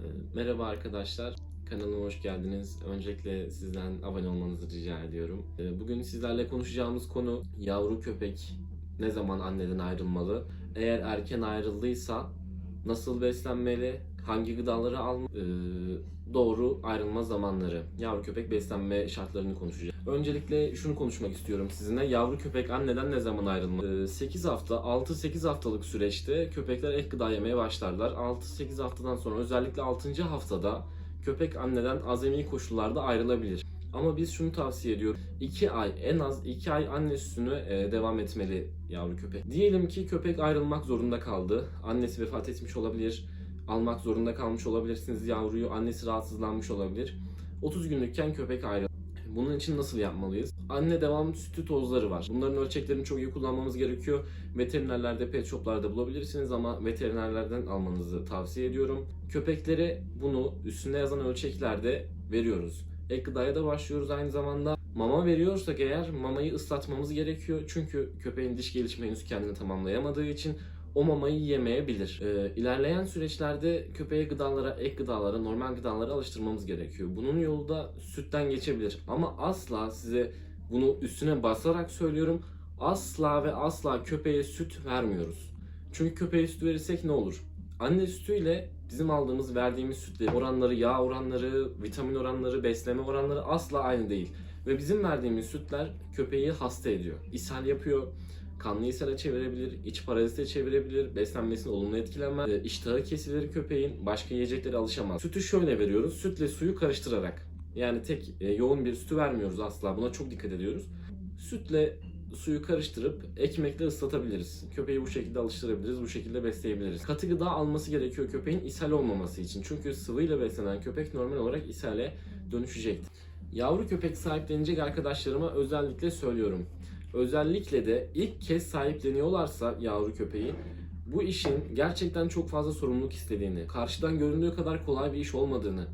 Ee, Merhaba arkadaşlar, kanalıma hoş geldiniz. Öncelikle sizden abone olmanızı rica ediyorum. Ee, Bugün sizlerle konuşacağımız konu yavru köpek ne zaman anneden ayrılmalı? Eğer erken ayrıldıysa nasıl beslenmeli? Hangi gıdaları al Ee, doğru ayrılma zamanları. Yavru köpek beslenme şartlarını konuşacağız. Öncelikle şunu konuşmak istiyorum sizinle. Yavru köpek anneden ne zaman ayrılmalı? 8 hafta, 6-8 haftalık süreçte köpekler ek gıda yemeye başlarlar. 6-8 haftadan sonra özellikle 6. haftada köpek anneden azami koşullarda ayrılabilir. Ama biz şunu tavsiye ediyoruz. 2 ay, en az 2 ay anne sütünü e, devam etmeli yavru köpek. Diyelim ki köpek ayrılmak zorunda kaldı. Annesi vefat etmiş olabilir. Almak zorunda kalmış olabilirsiniz yavruyu. Annesi rahatsızlanmış olabilir. 30 günlükken köpek ayrılır. Bunun için nasıl yapmalıyız? Anne devam sütü tozları var. Bunların ölçeklerini çok iyi kullanmamız gerekiyor. Veterinerlerde, pet shoplarda bulabilirsiniz ama veterinerlerden almanızı tavsiye ediyorum. Köpeklere bunu üstünde yazan ölçeklerde veriyoruz. Ek gıdaya da başlıyoruz aynı zamanda. Mama veriyorsak eğer mamayı ıslatmamız gerekiyor. Çünkü köpeğin diş gelişimi henüz kendini tamamlayamadığı için o mamayı yemeyebilir. Ee, ilerleyen süreçlerde köpeğe gıdalara, ek gıdalara, normal gıdalara alıştırmamız gerekiyor. Bunun yolu da sütten geçebilir. Ama asla size bunu üstüne basarak söylüyorum. Asla ve asla köpeğe süt vermiyoruz. Çünkü köpeğe süt verirsek ne olur? Anne sütüyle bizim aldığımız, verdiğimiz sütlerin oranları, yağ oranları, vitamin oranları, besleme oranları asla aynı değil. Ve bizim verdiğimiz sütler köpeği hasta ediyor. İshal yapıyor, kanlı ishale çevirebilir, iç parazite çevirebilir, beslenmesini olumlu etkilenmez, e, iştahı kesilir köpeğin, başka yiyeceklere alışamaz. Sütü şöyle veriyoruz, sütle suyu karıştırarak. Yani tek e, yoğun bir sütü vermiyoruz asla, buna çok dikkat ediyoruz. Sütle suyu karıştırıp ekmekle ıslatabiliriz. Köpeği bu şekilde alıştırabiliriz, bu şekilde besleyebiliriz. Katı gıda alması gerekiyor köpeğin ishal olmaması için. Çünkü sıvıyla beslenen köpek normal olarak ishale dönüşecektir. Yavru köpek sahiplenecek arkadaşlarıma özellikle söylüyorum. Özellikle de ilk kez sahipleniyorlarsa yavru köpeği bu işin gerçekten çok fazla sorumluluk istediğini, karşıdan göründüğü kadar kolay bir iş olmadığını,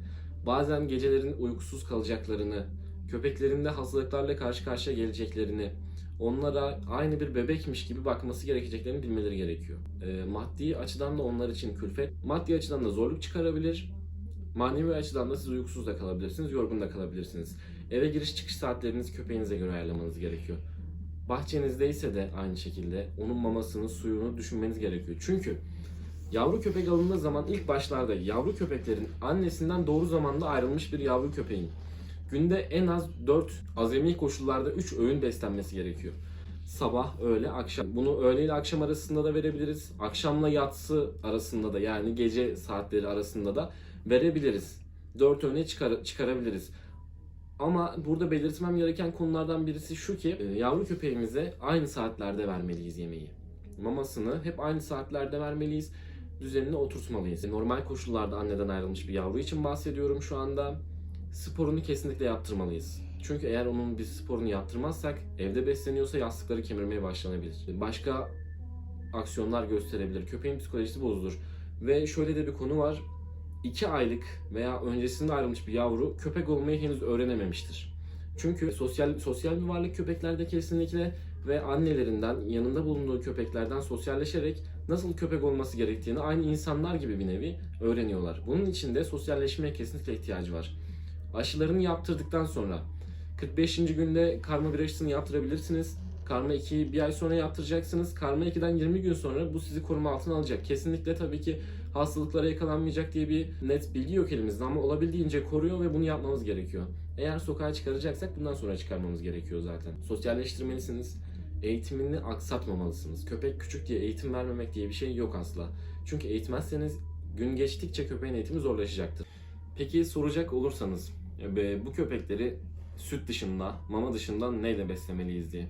bazen gecelerin uykusuz kalacaklarını, köpeklerinde hastalıklarla karşı karşıya geleceklerini, onlara aynı bir bebekmiş gibi bakması gerekeceklerini bilmeleri gerekiyor. Ee, maddi açıdan da onlar için külfet, maddi açıdan da zorluk çıkarabilir. Manevi açıdan da siz uykusuz da kalabilirsiniz, yorgun da kalabilirsiniz. Eve giriş çıkış saatlerinizi köpeğinize göre ayarlamanız gerekiyor. Bahçenizde ise de aynı şekilde onun mamasını, suyunu düşünmeniz gerekiyor. Çünkü yavru köpek alındığı zaman ilk başlarda yavru köpeklerin annesinden doğru zamanda ayrılmış bir yavru köpeğin günde en az 4 azami koşullarda 3 öğün beslenmesi gerekiyor. Sabah, öğle, akşam. Bunu öğle ile akşam arasında da verebiliriz. Akşamla yatsı arasında da yani gece saatleri arasında da verebiliriz. 4 öğüne çıkar, çıkarabiliriz. Ama burada belirtmem gereken konulardan birisi şu ki e, yavru köpeğimize aynı saatlerde vermeliyiz yemeği. Mamasını hep aynı saatlerde vermeliyiz. Düzenine oturtmalıyız. Normal koşullarda anneden ayrılmış bir yavru için bahsediyorum şu anda. Sporunu kesinlikle yaptırmalıyız. Çünkü eğer onun biz sporunu yaptırmazsak evde besleniyorsa yastıkları kemirmeye başlanabilir. Başka aksiyonlar gösterebilir. Köpeğin psikolojisi bozulur. Ve şöyle de bir konu var. 2 aylık veya öncesinde ayrılmış bir yavru köpek olmayı henüz öğrenememiştir. Çünkü sosyal sosyal bir varlık köpeklerde kesinlikle ve annelerinden yanında bulunduğu köpeklerden sosyalleşerek nasıl köpek olması gerektiğini aynı insanlar gibi bir nevi öğreniyorlar. Bunun için de sosyalleşmeye kesinlikle ihtiyacı var. Aşılarını yaptırdıktan sonra 45. günde karma bir aşısını yaptırabilirsiniz. Karma 2'yi bir ay sonra yaptıracaksınız. Karma 2'den 20 gün sonra bu sizi koruma altına alacak. Kesinlikle tabii ki hastalıklara yakalanmayacak diye bir net bilgi yok elimizde ama olabildiğince koruyor ve bunu yapmamız gerekiyor. Eğer sokağa çıkaracaksak bundan sonra çıkarmamız gerekiyor zaten. Sosyalleştirmelisiniz. Eğitimini aksatmamalısınız. Köpek küçük diye eğitim vermemek diye bir şey yok asla. Çünkü eğitmezseniz gün geçtikçe köpeğin eğitimi zorlaşacaktır. Peki soracak olursanız e, bu köpekleri süt dışında, mama dışında neyle beslemeliyiz diye.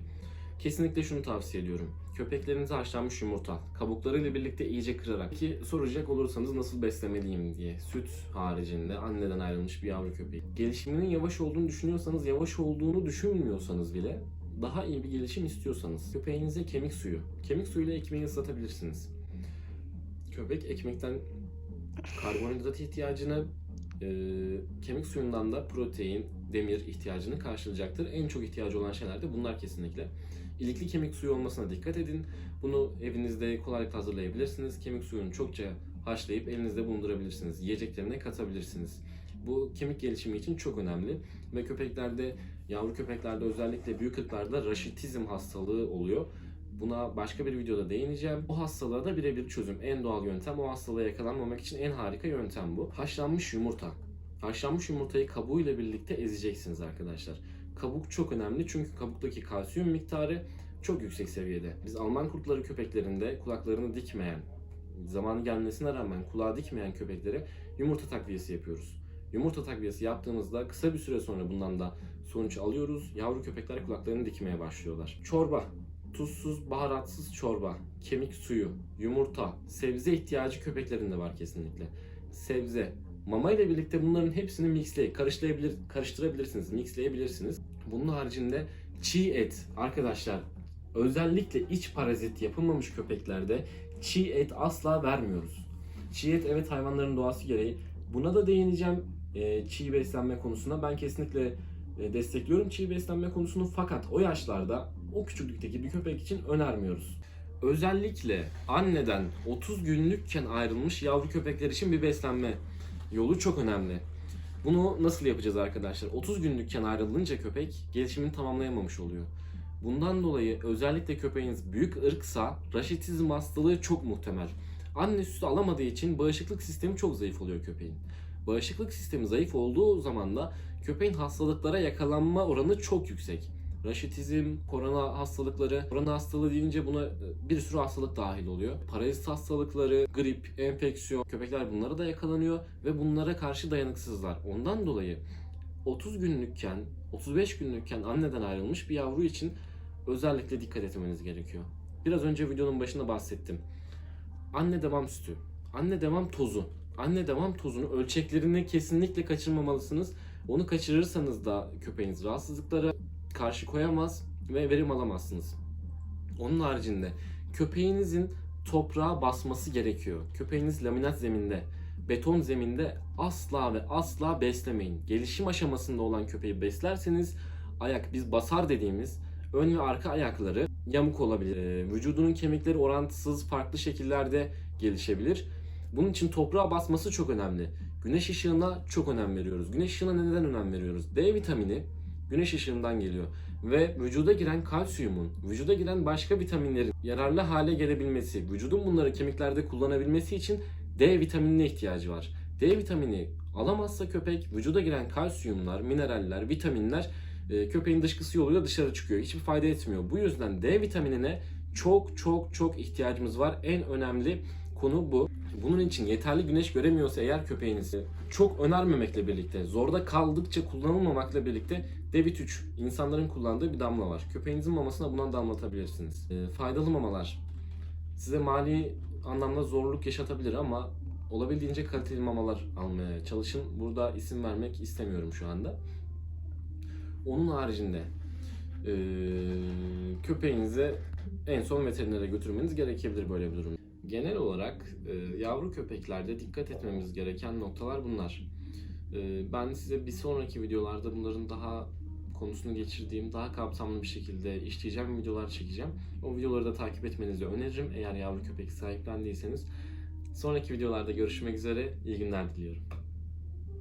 Kesinlikle şunu tavsiye ediyorum. Köpeklerinize haşlanmış yumurta, kabuklarıyla birlikte iyice kırarak ki soracak olursanız nasıl beslemeliyim diye. Süt haricinde anneden ayrılmış bir yavru köpeği. Gelişiminin yavaş olduğunu düşünüyorsanız, yavaş olduğunu düşünmüyorsanız bile daha iyi bir gelişim istiyorsanız köpeğinize kemik suyu, kemik suyuyla ekmeği ıslatabilirsiniz. Köpek ekmekten karbonhidrat ihtiyacını, e, kemik suyundan da protein, demir ihtiyacını karşılayacaktır. En çok ihtiyacı olan şeyler de bunlar kesinlikle. İlikli kemik suyu olmasına dikkat edin. Bunu evinizde kolaylıkla hazırlayabilirsiniz. Kemik suyunu çokça haşlayıp elinizde bulundurabilirsiniz. Yiyeceklerine katabilirsiniz. Bu kemik gelişimi için çok önemli ve köpeklerde yavru köpeklerde özellikle büyük ırklarda raşitizm hastalığı oluyor. Buna başka bir videoda değineceğim. O hastalığa da birebir çözüm. En doğal yöntem o hastalığa yakalanmamak için en harika yöntem bu. Haşlanmış yumurta. Haşlanmış yumurtayı kabuğuyla birlikte ezeceksiniz arkadaşlar. Kabuk çok önemli çünkü kabuktaki kalsiyum miktarı çok yüksek seviyede. Biz Alman kurtları köpeklerinde kulaklarını dikmeyen, zaman gelmesine rağmen kulağı dikmeyen köpeklere yumurta takviyesi yapıyoruz. Yumurta takviyesi yaptığımızda kısa bir süre sonra bundan da sonuç alıyoruz. Yavru köpekler kulaklarını dikmeye başlıyorlar. Çorba, tuzsuz, baharatsız çorba, kemik suyu, yumurta, sebze ihtiyacı köpeklerinde var kesinlikle. Sebze, mama ile birlikte bunların hepsini mixleyip karıştırabilir, karıştırabilirsiniz, mixleyebilirsiniz. Bunun haricinde çiğ et arkadaşlar özellikle iç parazit yapılmamış köpeklerde çiğ et asla vermiyoruz. Çiğ et evet hayvanların doğası gereği. Buna da değineceğim e, çiğ beslenme konusuna. Ben kesinlikle e, destekliyorum çiğ beslenme konusunu fakat o yaşlarda o küçüklükteki bir köpek için önermiyoruz. Özellikle anneden 30 günlükken ayrılmış yavru köpekler için bir beslenme yolu çok önemli. Bunu nasıl yapacağız arkadaşlar? 30 günlükken ayrılınca köpek gelişimini tamamlayamamış oluyor. Bundan dolayı özellikle köpeğiniz büyük ırksa raşitizm hastalığı çok muhtemel. Anne sütü alamadığı için bağışıklık sistemi çok zayıf oluyor köpeğin. Bağışıklık sistemi zayıf olduğu zaman da köpeğin hastalıklara yakalanma oranı çok yüksek. Raşitizm, korona hastalıkları, korona hastalığı deyince buna bir sürü hastalık dahil oluyor. Parazit hastalıkları, grip, enfeksiyon, köpekler bunlara da yakalanıyor ve bunlara karşı dayanıksızlar. Ondan dolayı 30 günlükken, 35 günlükken anneden ayrılmış bir yavru için özellikle dikkat etmeniz gerekiyor. Biraz önce videonun başında bahsettim. Anne devam sütü, anne devam tozu, anne devam tozunu ölçeklerini kesinlikle kaçırmamalısınız. Onu kaçırırsanız da köpeğiniz rahatsızlıklara karşı koyamaz ve verim alamazsınız. Onun haricinde köpeğinizin toprağa basması gerekiyor. Köpeğiniz laminat zeminde, beton zeminde asla ve asla beslemeyin. Gelişim aşamasında olan köpeği beslerseniz ayak biz basar dediğimiz ön ve arka ayakları yamuk olabilir. Ee, vücudunun kemikleri orantısız farklı şekillerde gelişebilir. Bunun için toprağa basması çok önemli. Güneş ışığına çok önem veriyoruz. Güneş ışığına neden önem veriyoruz? D vitamini güneş ışığından geliyor. Ve vücuda giren kalsiyumun, vücuda giren başka vitaminlerin yararlı hale gelebilmesi, vücudun bunları kemiklerde kullanabilmesi için D vitaminine ihtiyacı var. D vitamini alamazsa köpek vücuda giren kalsiyumlar, mineraller, vitaminler e, köpeğin dışkısı yoluyla dışarı çıkıyor. Hiçbir fayda etmiyor. Bu yüzden D vitaminine çok çok çok ihtiyacımız var. En önemli konu bu. Bunun için yeterli güneş göremiyorsa eğer köpeğinizi çok önermemekle birlikte, zorda kaldıkça kullanılmamakla birlikte Devit 3 insanların kullandığı bir damla var. Köpeğinizin mamasına bundan damlatabilirsiniz. E, faydalı mamalar size mali anlamda zorluk yaşatabilir ama olabildiğince kaliteli mamalar almaya çalışın. Burada isim vermek istemiyorum şu anda. Onun haricinde e, köpeğinize en son veterinere götürmeniz gerekebilir böyle bir durum. Genel olarak e, yavru köpeklerde dikkat etmemiz gereken noktalar bunlar. E, ben size bir sonraki videolarda bunların daha konusunu geçirdiğim, daha kapsamlı bir şekilde işleyeceğim videolar çekeceğim. O videoları da takip etmenizi öneririm eğer yavru köpek sahiplendiyseniz. Sonraki videolarda görüşmek üzere, iyi günler diliyorum.